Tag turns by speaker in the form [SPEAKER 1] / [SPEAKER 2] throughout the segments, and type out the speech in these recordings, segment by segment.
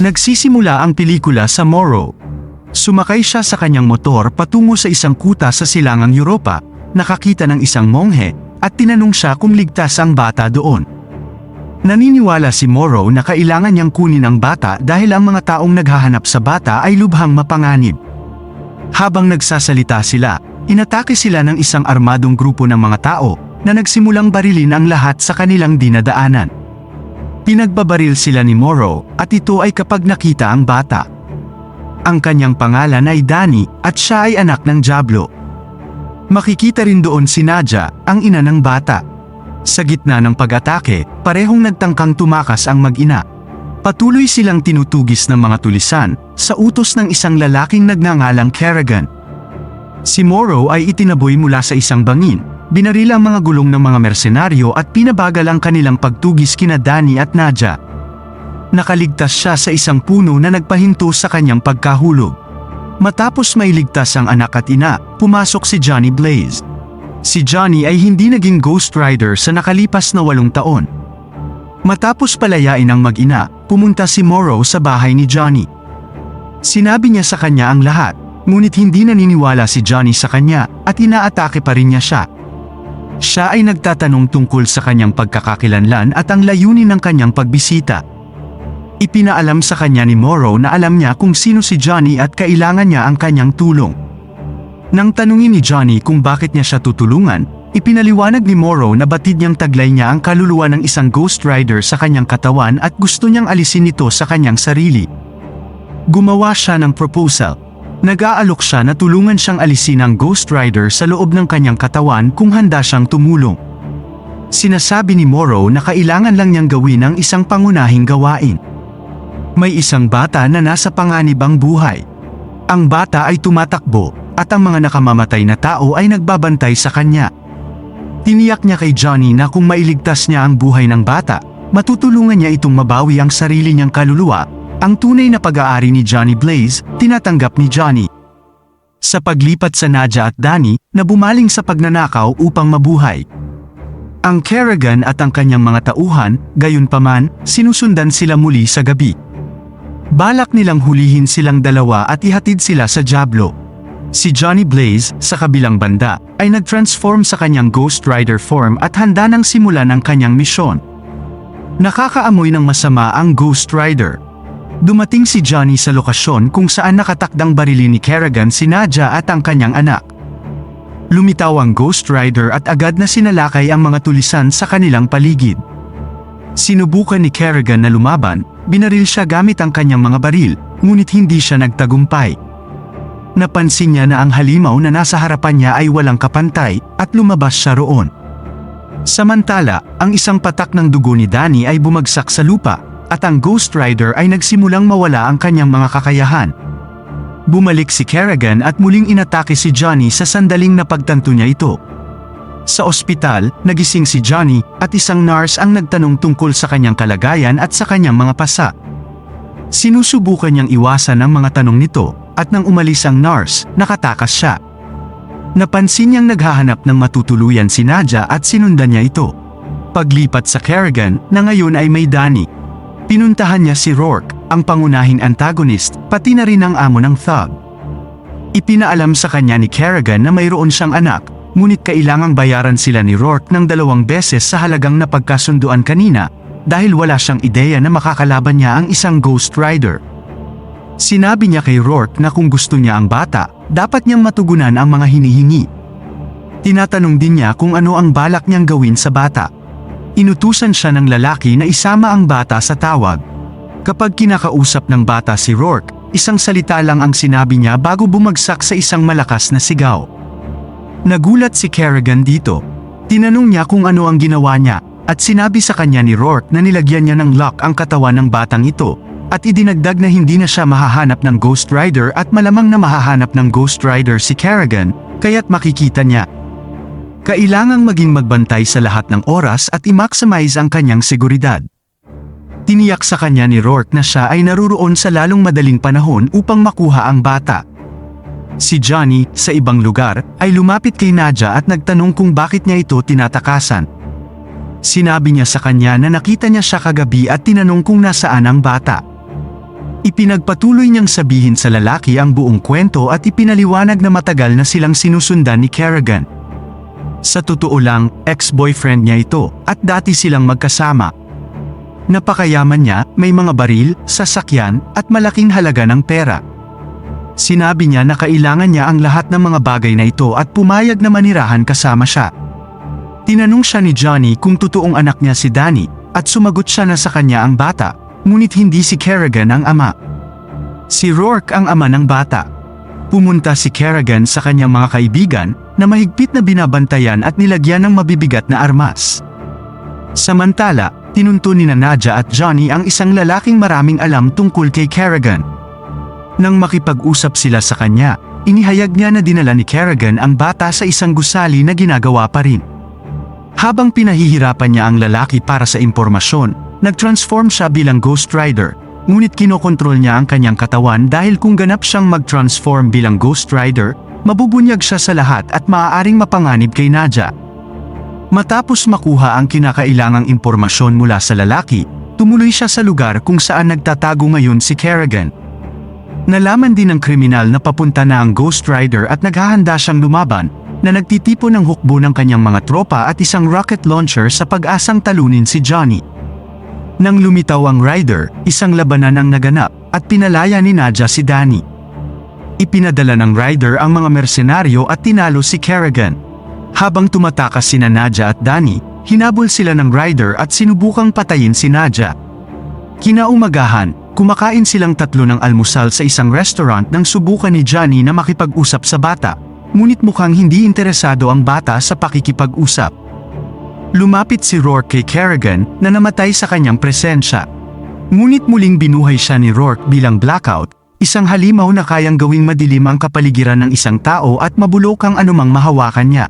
[SPEAKER 1] Nagsisimula ang pelikula sa Morrow. Sumakay siya sa kanyang motor patungo sa isang kuta sa silangang Europa, nakakita ng isang monghe, at tinanong siya kung ligtas ang bata doon. Naniniwala si Morrow na kailangan niyang kunin ang bata dahil ang mga taong naghahanap sa bata ay lubhang mapanganib. Habang nagsasalita sila, inatake sila ng isang armadong grupo ng mga tao na nagsimulang barilin ang lahat sa kanilang dinadaanan. Pinagbabaril sila ni Morrow at ito ay kapag nakita ang bata. Ang kanyang pangalan ay Danny at siya ay anak ng Diablo. Makikita rin doon si Nadia, ang ina ng bata. Sa gitna ng pag-atake, parehong nagtangkang tumakas ang mag-ina. Patuloy silang tinutugis ng mga tulisan sa utos ng isang lalaking nagngangalang Kerrigan. Si Morrow ay itinaboy mula sa isang bangin, binaril ang mga gulong ng mga mersenaryo at pinabagal ang kanilang pagtugis kina Danny at Nadia. Nakaligtas siya sa isang puno na nagpahinto sa kanyang pagkahulog. Matapos mailigtas ang anak at ina, pumasok si Johnny Blaze. Si Johnny ay hindi naging Ghost Rider sa nakalipas na walong taon. Matapos palayain ang mag-ina, pumunta si Morrow sa bahay ni Johnny. Sinabi niya sa kanya ang lahat, ngunit hindi naniniwala si Johnny sa kanya at inaatake pa rin niya siya. Siya ay nagtatanong tungkol sa kanyang pagkakakilanlan at ang layunin ng kanyang pagbisita. Ipinaalam sa kanya ni Morrow na alam niya kung sino si Johnny at kailangan niya ang kanyang tulong. Nang tanungin ni Johnny kung bakit niya siya tutulungan, ipinaliwanag ni Morrow na batid niyang taglay niya ang kaluluwa ng isang Ghost Rider sa kanyang katawan at gusto niyang alisin ito sa kanyang sarili. Gumawa siya ng proposal. Nag-aalok siya na tulungan siyang alisin ang Ghost Rider sa loob ng kanyang katawan kung handa siyang tumulong. Sinasabi ni Morrow na kailangan lang niyang gawin ang isang pangunahing gawain. May isang bata na nasa panganib ang buhay. Ang bata ay tumatakbo, at ang mga nakamamatay na tao ay nagbabantay sa kanya. Tiniyak niya kay Johnny na kung mailigtas niya ang buhay ng bata, matutulungan niya itong mabawi ang sarili niyang kaluluwa, ang tunay na pag-aari ni Johnny Blaze, tinatanggap ni Johnny. Sa paglipat sa Nadia at Danny, na bumaling sa pagnanakaw upang mabuhay. Ang Kerrigan at ang kanyang mga tauhan, gayon paman, sinusundan sila muli sa gabi. Balak nilang hulihin silang dalawa at ihatid sila sa Diablo. Si Johnny Blaze, sa kabilang banda, ay nag-transform sa kanyang Ghost Rider form at handa nang simulan ang kanyang misyon. Nakakaamoy ng masama ang Ghost Rider. Dumating si Johnny sa lokasyon kung saan nakatakdang barilin ni Kerrigan si Nadia at ang kanyang anak. Lumitaw ang Ghost Rider at agad na sinalakay ang mga tulisan sa kanilang paligid. Sinubukan ni Kerrigan na lumaban, binaril siya gamit ang kanyang mga baril, ngunit hindi siya nagtagumpay. Napansin niya na ang halimaw na nasa harapan niya ay walang kapantay, at lumabas siya roon. Samantala, ang isang patak ng dugo ni Danny ay bumagsak sa lupa, at ang Ghost Rider ay nagsimulang mawala ang kanyang mga kakayahan. Bumalik si Kerrigan at muling inatake si Johnny sa sandaling napagtanto niya ito. Sa ospital, nagising si Johnny at isang nurse ang nagtanong tungkol sa kanyang kalagayan at sa kanyang mga pasa. Sinusubukan niyang iwasan ang mga tanong nito at nang umalis ang nurse, nakatakas siya. Napansin niyang naghahanap ng matutuluyan si Nadia at sinundan niya ito. Paglipat sa Kerrigan na ngayon ay may Danny. Pinuntahan niya si Rourke, ang pangunahing antagonist, pati na rin ang amo ng thug. Ipinaalam sa kanya ni Kerrigan na mayroon siyang anak, ngunit kailangang bayaran sila ni Rourke ng dalawang beses sa halagang napagkasunduan kanina dahil wala siyang ideya na makakalaban niya ang isang Ghost Rider. Sinabi niya kay Rourke na kung gusto niya ang bata, dapat niyang matugunan ang mga hinihingi. Tinatanong din niya kung ano ang balak niyang gawin sa bata. Inutusan siya ng lalaki na isama ang bata sa tawag. Kapag kinakausap ng bata si Rourke, isang salita lang ang sinabi niya bago bumagsak sa isang malakas na sigaw. Nagulat si Kerrigan dito. Tinanong niya kung ano ang ginawa niya, at sinabi sa kanya ni Rourke na nilagyan niya ng lock ang katawan ng batang ito, at idinagdag na hindi na siya mahahanap ng Ghost Rider at malamang na mahahanap ng Ghost Rider si Kerrigan, kaya't makikita niya. Kailangang maging magbantay sa lahat ng oras at i-maximize ang kanyang seguridad. Tiniyak sa kanya ni Rourke na siya ay naruroon sa lalong madaling panahon upang makuha ang bata. Si Johnny, sa ibang lugar, ay lumapit kay Nadia at nagtanong kung bakit niya ito tinatakasan. Sinabi niya sa kanya na nakita niya siya kagabi at tinanong kung nasaan ang bata. Ipinagpatuloy niyang sabihin sa lalaki ang buong kwento at ipinaliwanag na matagal na silang sinusundan ni Kerrigan. Sa totoo lang, ex-boyfriend niya ito at dati silang magkasama. Napakayaman niya, may mga baril, sasakyan, at malaking halaga ng pera. Sinabi niya na kailangan niya ang lahat ng mga bagay na ito at pumayag na manirahan kasama siya. Tinanong siya ni Johnny kung totoong anak niya si Danny at sumagot siya na sa kanya ang bata, ngunit hindi si Kerrigan ang ama. Si Rourke ang ama ng bata. Pumunta si Kerrigan sa kanyang mga kaibigan na mahigpit na binabantayan at nilagyan ng mabibigat na armas. Samantala, tinunto ni na Nadia at Johnny ang isang lalaking maraming alam tungkol kay Kerrigan. Nang makipag-usap sila sa kanya, inihayag niya na dinala ni Kerrigan ang bata sa isang gusali na ginagawa pa rin. Habang pinahihirapan niya ang lalaki para sa impormasyon, nag-transform siya bilang Ghost Rider, ngunit kinokontrol niya ang kanyang katawan dahil kung ganap siyang mag-transform bilang Ghost Rider, mabubunyag siya sa lahat at maaaring mapanganib kay Nadia. Matapos makuha ang kinakailangang impormasyon mula sa lalaki, tumuloy siya sa lugar kung saan nagtatago ngayon si Kerrigan. Nalaman din ng kriminal na papunta na ang Ghost Rider at naghahanda siyang lumaban, na nagtitipo ng hukbo ng kanyang mga tropa at isang rocket launcher sa pag-asang talunin si Johnny. Nang lumitaw ang Rider, isang labanan ang naganap at pinalaya ni Nadia si Danny. Ipinadala ng Rider ang mga mersenaryo at tinalo si Kerrigan. Habang tumatakas sina Nadia at Danny, hinabol sila ng Rider at sinubukang patayin si Nadia. Kinaumagahan, kumakain silang tatlo ng almusal sa isang restaurant nang subukan ni Johnny na makipag-usap sa bata, ngunit mukhang hindi interesado ang bata sa pakikipag-usap. Lumapit si Rourke kay Kerrigan na namatay sa kanyang presensya. Ngunit muling binuhay siya ni Rourke bilang blackout, isang halimaw na kayang gawing madilim ang kapaligiran ng isang tao at mabulok ang anumang mahawakan niya.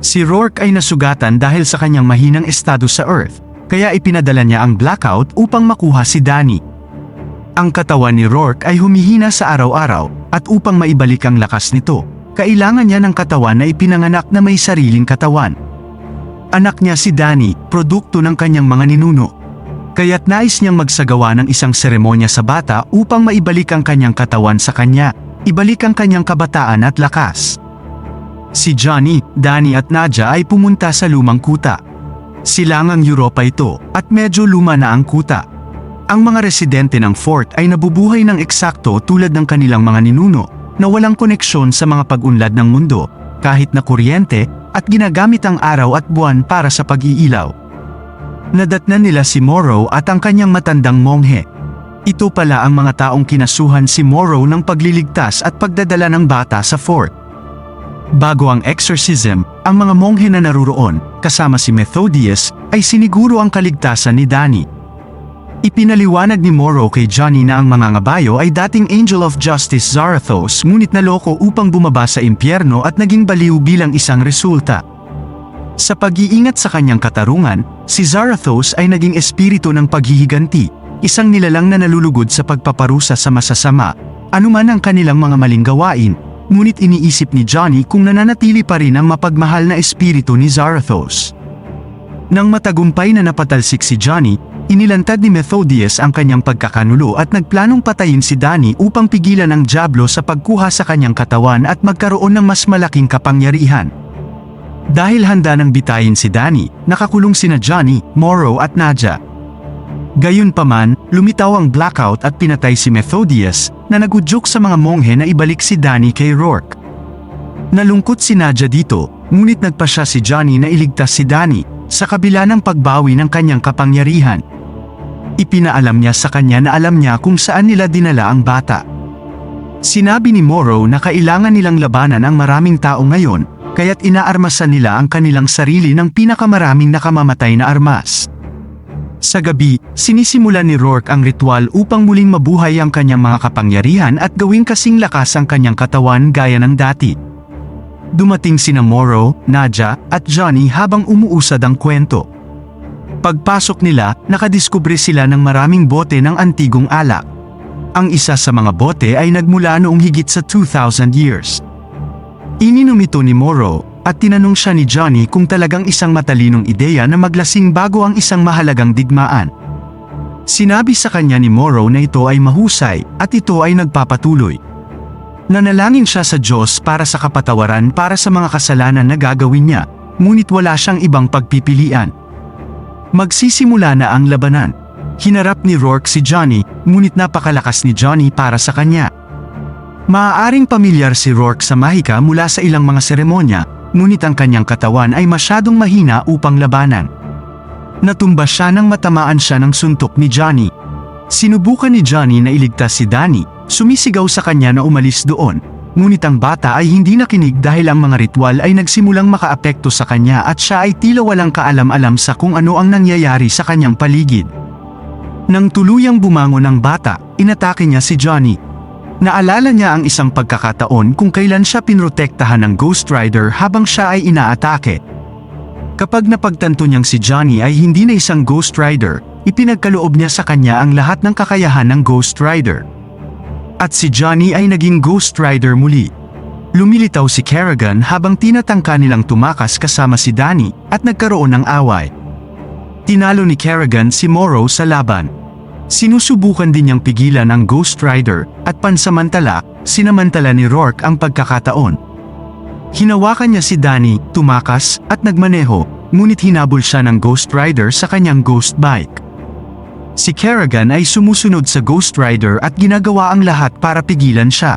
[SPEAKER 1] Si Rourke ay nasugatan dahil sa kanyang mahinang estado sa Earth, kaya ipinadala niya ang blackout upang makuha si Danny. Ang katawan ni Rourke ay humihina sa araw-araw, at upang maibalik ang lakas nito, kailangan niya ng katawan na ipinanganak na may sariling katawan. Anak niya si Danny, produkto ng kanyang mga ninuno. Kaya't nais niyang magsagawa ng isang seremonya sa bata upang maibalik ang kanyang katawan sa kanya, ibalik ang kanyang kabataan at lakas. Si Johnny, Danny at Nadia ay pumunta sa lumang kuta. Silangang Europa ito, at medyo luma na ang kuta. Ang mga residente ng fort ay nabubuhay ng eksakto tulad ng kanilang mga ninuno, na walang koneksyon sa mga pag-unlad ng mundo, kahit na kuryente, at ginagamit ang araw at buwan para sa pag-iilaw. Nadatnan nila si Morrow at ang kanyang matandang monghe. Ito pala ang mga taong kinasuhan si Morrow ng pagliligtas at pagdadala ng bata sa fort. Bago ang exorcism, ang mga monghe na naruroon, kasama si Methodius, ay siniguro ang kaligtasan ni Danny. Ipinaliwanag ni Morrow kay Johnny na ang mga ngabayo ay dating Angel of Justice Zarathos ngunit naloko upang bumaba sa impyerno at naging baliw bilang isang resulta. Sa pag-iingat sa kanyang katarungan, si Zarathos ay naging espiritu ng paghihiganti, isang nilalang na nalulugod sa pagpaparusa sa masasama, anuman ang kanilang mga maling gawain, ngunit iniisip ni Johnny kung nananatili pa rin ang mapagmahal na espiritu ni Zarathos. Nang matagumpay na napatalsik si Johnny, inilantad ni Methodius ang kanyang pagkakanulo at nagplanong patayin si Danny upang pigilan ang Diablo sa pagkuha sa kanyang katawan at magkaroon ng mas malaking kapangyarihan. Dahil handa nang bitayin si Danny, nakakulong sina Johnny, Morrow at Nadia. Gayunpaman, lumitaw ang blackout at pinatay si Methodius na nagudyok sa mga monghe na ibalik si Danny kay Rourke. Nalungkot si Nadia dito, ngunit nagpa siya si Johnny na iligtas si Danny sa kabila ng pagbawi ng kanyang kapangyarihan. Ipinaalam niya sa kanya na alam niya kung saan nila dinala ang bata. Sinabi ni Morrow na kailangan nilang labanan ang maraming tao ngayon, kaya't inaarmasan nila ang kanilang sarili ng pinakamaraming nakamamatay na armas. Sa gabi, sinisimula ni Rourke ang ritual upang muling mabuhay ang kanyang mga kapangyarihan at gawing kasing lakas ang kanyang katawan gaya ng dati. Dumating sina Morrow, Nadia, at Johnny habang umuusad ang kwento. Pagpasok nila, nakadiskubre sila ng maraming bote ng antigong alak. Ang isa sa mga bote ay nagmula noong higit sa 2,000 years. Ininom ito ni Morrow, at tinanong siya ni Johnny kung talagang isang matalinong ideya na maglasing bago ang isang mahalagang digmaan. Sinabi sa kanya ni Morrow na ito ay mahusay at ito ay nagpapatuloy. Nanalangin siya sa Diyos para sa kapatawaran para sa mga kasalanan na gagawin niya, ngunit wala siyang ibang pagpipilian. Magsisimula na ang labanan. Hinarap ni Rourke si Johnny, ngunit napakalakas ni Johnny para sa kanya. Maaaring pamilyar si Rourke sa mahika mula sa ilang mga seremonya, ngunit ang kanyang katawan ay masyadong mahina upang labanan. Natumba siya nang matamaan siya ng suntok ni Johnny. Sinubukan ni Johnny na iligtas si Danny, sumisigaw sa kanya na umalis doon, ngunit ang bata ay hindi nakinig dahil ang mga ritual ay nagsimulang makaapekto sa kanya at siya ay tila walang kaalam-alam sa kung ano ang nangyayari sa kanyang paligid. Nang tuluyang bumangon ang bata, inatake niya si Johnny. Naalala niya ang isang pagkakataon kung kailan siya pinrotektahan ng Ghost Rider habang siya ay inaatake. Kapag napagtanto niyang si Johnny ay hindi na isang Ghost Rider, ipinagkaloob niya sa kanya ang lahat ng kakayahan ng Ghost Rider. At si Johnny ay naging Ghost Rider muli. Lumilitaw si Kerrigan habang tinatangka nilang tumakas kasama si Danny at nagkaroon ng away. Tinalo ni Kerrigan si Morrow sa laban. Sinusubukan din niyang pigilan ang Ghost Rider at pansamantala, sinamantala ni Rourke ang pagkakataon. Hinawakan niya si Danny, tumakas, at nagmaneho, ngunit hinabol siya ng Ghost Rider sa kanyang Ghost Bike. Si Kerrigan ay sumusunod sa Ghost Rider at ginagawa ang lahat para pigilan siya.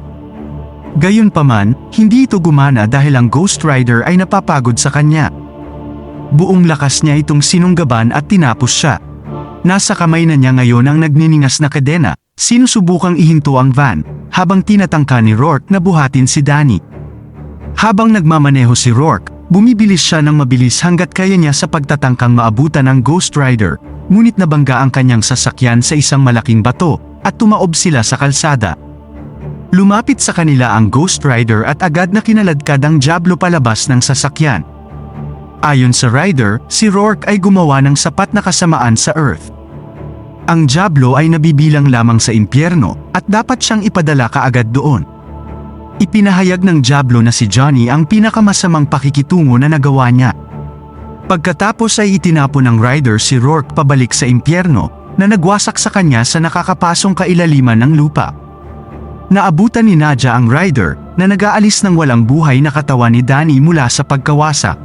[SPEAKER 1] Gayunpaman, hindi ito gumana dahil ang Ghost Rider ay napapagod sa kanya. Buong lakas niya itong sinunggaban at tinapos siya. Nasa kamay na niya ngayon ang nagniningas na kadena, sinusubukang ihinto ang van, habang tinatangka ni Rourke na buhatin si Danny. Habang nagmamaneho si Rourke, bumibilis siya ng mabilis hanggat kaya niya sa pagtatangkang maabutan ng Ghost Rider, ngunit nabangga ang kanyang sasakyan sa isang malaking bato, at tumaob sila sa kalsada. Lumapit sa kanila ang Ghost Rider at agad na kinaladkad ang Diablo palabas ng sasakyan. Ayon sa Rider, si Rourke ay gumawa ng sapat na kasamaan sa Earth. Ang Diablo ay nabibilang lamang sa impyerno at dapat siyang ipadala kaagad doon. Ipinahayag ng Diablo na si Johnny ang pinakamasamang pakikitungo na nagawa niya. Pagkatapos ay itinapon ng Rider si Rourke pabalik sa impyerno na nagwasak sa kanya sa nakakapasong kailaliman ng lupa. Naabutan ni Nadja ang Rider na nag-aalis ng walang buhay na katawan ni Danny mula sa pagkawasak.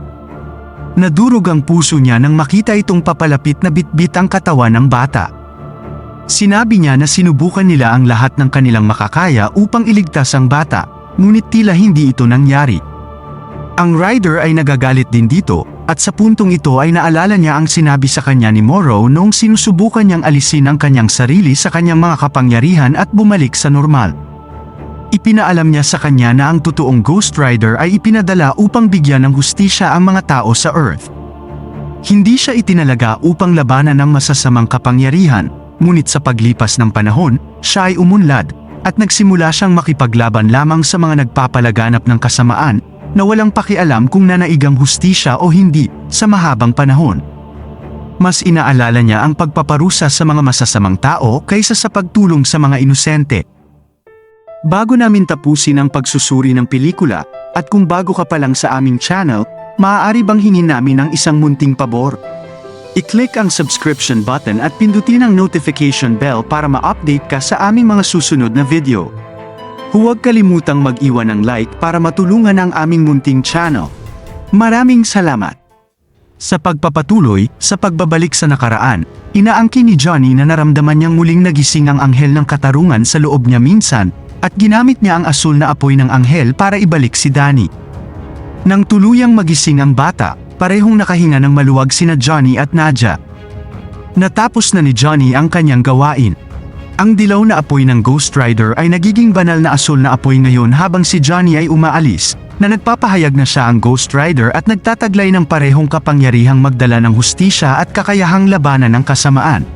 [SPEAKER 1] Nadurog ang puso niya nang makita itong papalapit na bitbit ang katawan ng bata. Sinabi niya na sinubukan nila ang lahat ng kanilang makakaya upang iligtas ang bata, ngunit tila hindi ito nangyari. Ang rider ay nagagalit din dito, at sa puntong ito ay naalala niya ang sinabi sa kanya ni Morrow noong sinusubukan niyang alisin ang kanyang sarili sa kanyang mga kapangyarihan at bumalik sa normal. Ipinaalam niya sa kanya na ang totoong Ghost Rider ay ipinadala upang bigyan ng hustisya ang mga tao sa Earth. Hindi siya itinalaga upang labanan ng masasamang kapangyarihan, ngunit sa paglipas ng panahon, siya ay umunlad, at nagsimula siyang makipaglaban lamang sa mga nagpapalaganap ng kasamaan, na walang pakialam kung nanaigang hustisya o hindi, sa mahabang panahon. Mas inaalala niya ang pagpaparusa sa mga masasamang tao kaysa sa pagtulong sa mga inosente. Bago namin tapusin ang pagsusuri ng pelikula, at kung bago ka pa lang sa aming channel, maaari bang hingin namin ang isang munting pabor? I-click ang subscription button at pindutin ang notification bell para ma-update ka sa aming mga susunod na video. Huwag kalimutang mag-iwan ng like para matulungan ang aming munting channel. Maraming salamat! Sa pagpapatuloy, sa pagbabalik sa nakaraan, inaangkin ni Johnny na naramdaman niyang muling nagising ang anghel ng katarungan sa loob niya minsan, at ginamit niya ang asul na apoy ng anghel para ibalik si Danny. Nang tuluyang magising ang bata, parehong nakahinga ng maluwag sina Johnny at Nadja. Natapos na ni Johnny ang kanyang gawain. Ang dilaw na apoy ng Ghost Rider ay nagiging banal na asul na apoy ngayon habang si Johnny ay umaalis, na nagpapahayag na siya ang Ghost Rider at nagtataglay ng parehong kapangyarihang magdala ng hustisya at kakayahang labanan ng kasamaan.